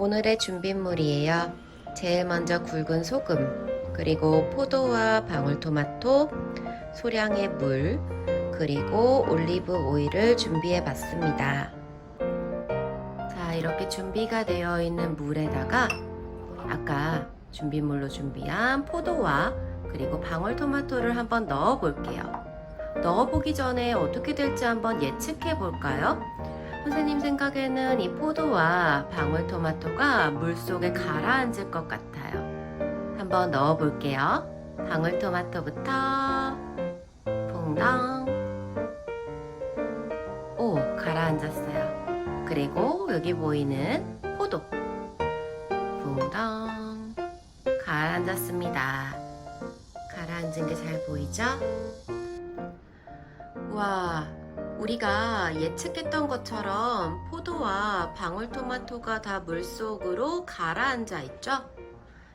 오늘의 준비물이에요. 제일 먼저 굵은 소금, 그리고 포도와 방울토마토, 소량의 물, 그리고 올리브 오일을 준비해 봤습니다. 자, 이렇게 준비가 되어 있는 물에다가 아까 준비물로 준비한 포도와 그리고 방울토마토를 한번 넣어 볼게요. 넣어 보기 전에 어떻게 될지 한번 예측해 볼까요? 선생님 생각에는 이 포도와 방울토마토가 물 속에 가라앉을 것 같아요. 한번 넣어 볼게요. 방울토마토부터 퐁당. 오, 가라앉았어요. 그리고 여기 보이는 포도. 퐁당. 가라앉았습니다. 가라앉은 게 잘 보이죠? 와, 우리가 예측했던 것처럼 포도와 방울토마토가 다 물속으로 가라앉아 있죠?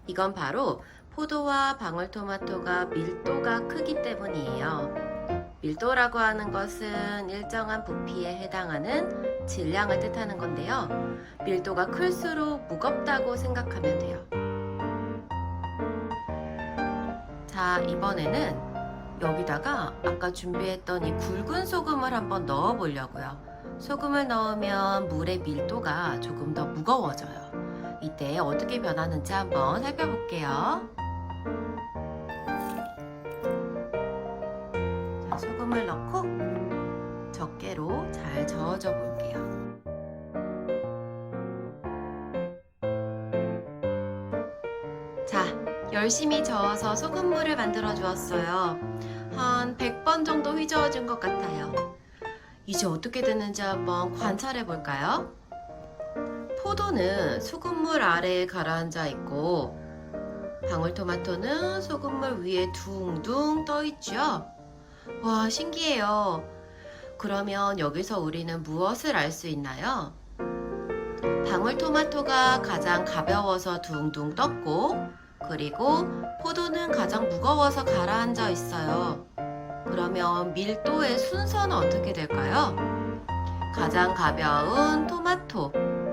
이건 바로 포도와 방울토마토가 밀도가 크기 때문이에요. 밀도라고 하는 것은 일정한 부피에 해당하는 질량을 뜻하는 건데요. 밀도가 클수록 무겁다고 생각하면 돼요. 자, 이번에는 여기다가 아까 준비했던 이 굵은 소금을 한번 넣어 보려고요. 소금을 넣으면 물의 밀도가 조금 더 무거워져요. 이때 어떻게 변하는지 한번 살펴볼게요. 자, 소금을 넣고 적게로 잘 저어줘 볼게요. 열심히 저어서 소금물을 만들어 주었어요. 한 100번 정도 휘저어 준 것 같아요. 이제 어떻게 되는지 한번 관찰해 볼까요? 포도는 소금물 아래에 가라앉아 있고, 방울토마토는 소금물 위에 둥둥 떠 있죠? 와, 신기해요. 그러면 여기서 우리는 무엇을 알 수 있나요? 방울토마토가 가장 가벼워서 둥둥 떴고, 그리고 포도는 가장 무거워서 가라앉아 있어요. 그러면 밀도의 순서는 어떻게 될까요? 가장 가벼운 토마토,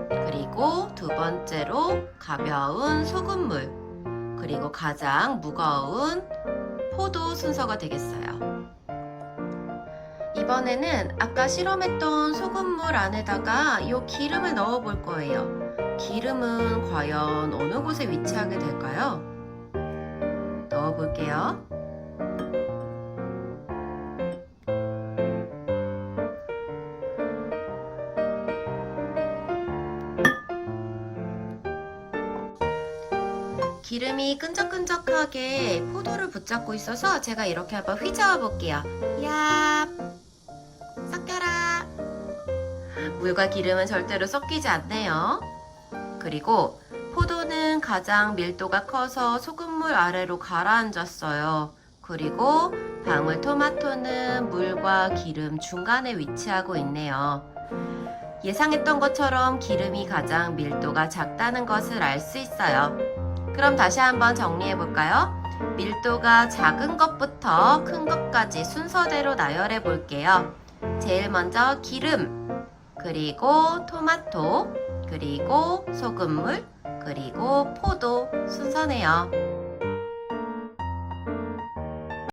그리고 두 번째로 가벼운 소금물, 그리고 가장 무거운 포도 순서가 되겠어요. 이번에는 아까 실험했던 소금물 안에다가 이 기름을 넣어 볼 거예요. 기름은 과연 어느 곳에 위치하게 될까요? 넣어 볼게요. 기름이 끈적끈적하게 포도를 붙잡고 있어서 제가 이렇게 한번 휘저어 볼게요. 야, 섞여라. 물과 기름은 절대로 섞이지 않네요. 그리고 포도는 가장 밀도가 커서 소금물 아래로 가라앉았어요. 그리고 방울토마토는 물과 기름 중간에 위치하고 있네요. 예상했던 것처럼 기름이 가장 밀도가 작다는 것을 알 수 있어요. 그럼 다시 한번 정리해 볼까요? 밀도가 작은 것부터 큰 것까지 순서대로 나열해 볼게요. 제일 먼저 기름, 그리고 토마토, 그리고 소금물, 그리고 포도 순서네요.